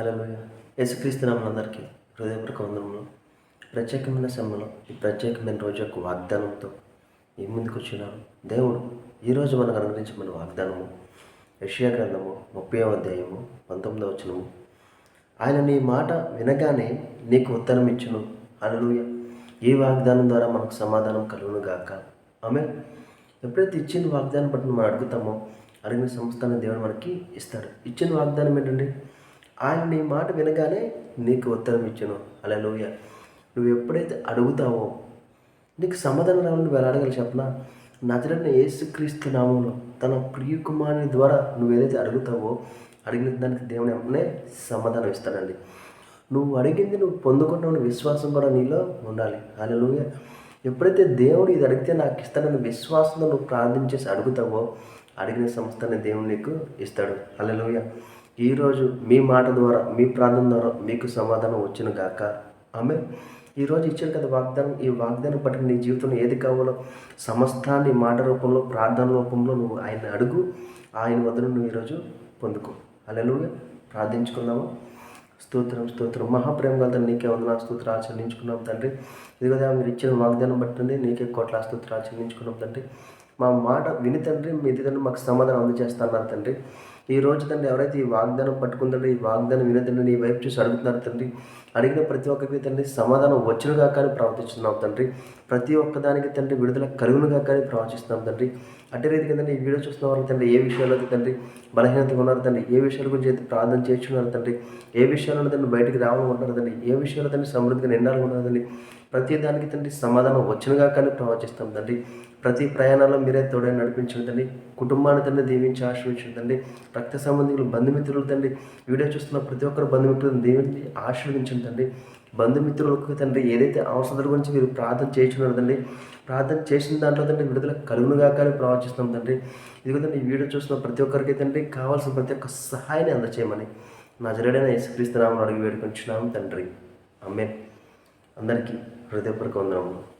Hello యేసుక్రీస్తు నామలందరికీ హృదయపూర్వక వందనములు. ప్రత్యేకమైన సమయంలో ఈ ప్రత్యేకమైన రోజు యొక్క వాగ్దానంతో ఈ ముందుకు వచ్చినాను. దేవుడు ఈరోజు మనకు అనుగ్రహించమన్న వాగ్దానము యషియా గ్రంథము ముప్పై అధ్యాయము పంతొమ్మిదవ వచనము. ఆయన నీ మాట వినగానే నీకు ఉత్తరం ఇచ్చును. హల్లెలూయా. ఈ వాగ్దానం ద్వారా మనకు సమాధానం కలుగును గాక. ఆమె ఎప్పుడైతే ఇచ్చిన వాగ్దానం పట్టిన మనం అడుగుతామో అడిగిన సంస్థానం దేవుడు మనకి ఇస్తాడు. ఇచ్చిన వాగ్దానం ఏంటంటే ఆయన నీ మాట వినగానే నీకు ఉత్తరం ఇచ్చాను. అలా నువ్వు ఎప్పుడైతే అడుగుతావో నీకు సమాధానం రావాలి నువ్వు ఎలా అడగాలి చెప్పనా? నజరని యేసుక్రీస్తు నామంలో తన ప్రియ కుమారుని ద్వారా నువ్వు ఏదైతే అడుగుతావో అడిగిన దానికి దేవుని వెంటనే సమాధానం ఇస్తాడండి. నువ్వు అడిగింది నువ్వు పొందుకుంటున్న విశ్వాసం కూడా నీలో ఉండాలి. అలా ఎప్పుడైతే దేవుడు ఇది అడిగితే నాకు ఇస్తానని విశ్వాసంతో నువ్వు ప్రార్థించేసి అడుగుతావో అడిగిన సంస్థని దేవుడు నీకు ఇస్తాడు. అలా ఈరోజు మీ మాట ద్వారా మీ ప్రార్థన ద్వారా మీకు సమాధానం వచ్చిన గాక. ఆమె ఈరోజు ఇచ్చాడు కదా వాగ్దానం. ఈ వాగ్దానం పట్టిన నీ జీవితంలో ఏది కావాలో సమస్తాన్ని మాట రూపంలో ప్రార్థన రూపంలో నువ్వు ఆయన అడుగు. ఆయన వద్దను నువ్వు ఈరోజు పొందుకో. అల్లెలుయ ప్రార్థించుకుందాము? స్తోత్రం స్తోత్రం. మహాప్రేమ గల నీకే వందన స్తోత్రాలు ఆచరించుకున్నాం తండ్రి. ఇదిగోదా మీరు ఇచ్చిన వాగ్దానం బట్టి నీకే కోట్ల స్తోత్రాలు ఆచరించుకున్నాం తండ్రి. మా మాట విని తండ్రి మీ తండ్రి మాకు సమాధానం అందజేస్తున్నారు తండ్రి. ఈ రోజు తండ్రి ఎవరైతే ఈ వాగ్దానం పట్టుకుందండి ఈ వాగ్దానం వినతండ్రి నీ వైపు చూసి అడుగుతున్నారు తండ్రి. అడిగిన ప్రతి ఒక్కరికి తండ్రి సమాధానం వచ్చినగా కానీ ప్రవర్తిస్తున్నాం తండ్రి. ప్రతి ఒక్కదానికి తండ్రి విడుదల కలుగునుగా కానీ ప్రవచిస్తున్నాం తండ్రి. అటే రీతి తండ్రి ఈ వీడియో చూస్తున్న వాళ్ళు తండ్రి ఏ విషయాల్లో తండ్రి బలహీనతగా ఉన్నారు తండ్రి ఏ విషయాల గురించి అయితే ప్రార్థన చేస్తున్నారు తండ్రి ఏ విషయాల్లో తండ్రి బయటికి రావాలని ఉంటారు తండ్రి ఏ విషయాల్లో తండ్రి సమృద్ధిగా నిండాలని ఉన్నారు తండ్రి ప్రతి దానికి తండ్రి సమాధానం వచ్చినగా కానీ ప్రవచిస్తాం తండ్రి. ప్రతి ప్రయాణంలో మీరే తోడే నడిపించండి తండ్రి. కుటుంబాన్ని తండ్రి దీవించి ఆశ్రయించండి తండ్రి. రక్త సంబంధికులు బంధుమిత్రులు తండ్రి. వీడియో చూస్తున్న ప్రతి ఒక్కరు బంధుమిత్రులను దీవించి ఆశీర్వదించండి తండ్రి. బంధుమిత్రులకు తండ్రి ఏదైతే అవసరాల గురించి మీరు ప్రార్థన చేస్తున్నారు తండ్రి ప్రార్థన చేసిన దాంట్లో తండ్రి విడుదల కలుగునుగా కానీ ప్రవచిస్తున్నాం తండ్రి. ఇదిగో ఈ వీడియో చూస్తున్న ప్రతి ఒక్కరికి తండ్రి కావాల్సిన ప్రతి ఒక్క సహాయాన్ని అందచేయమని నా జరడైన యేసుక్రీస్తునామని అడిగి వేడుకొంచున్నాము తండ్రి. అమ్మే అందరికీ హృదయపూర్వక వందనములు.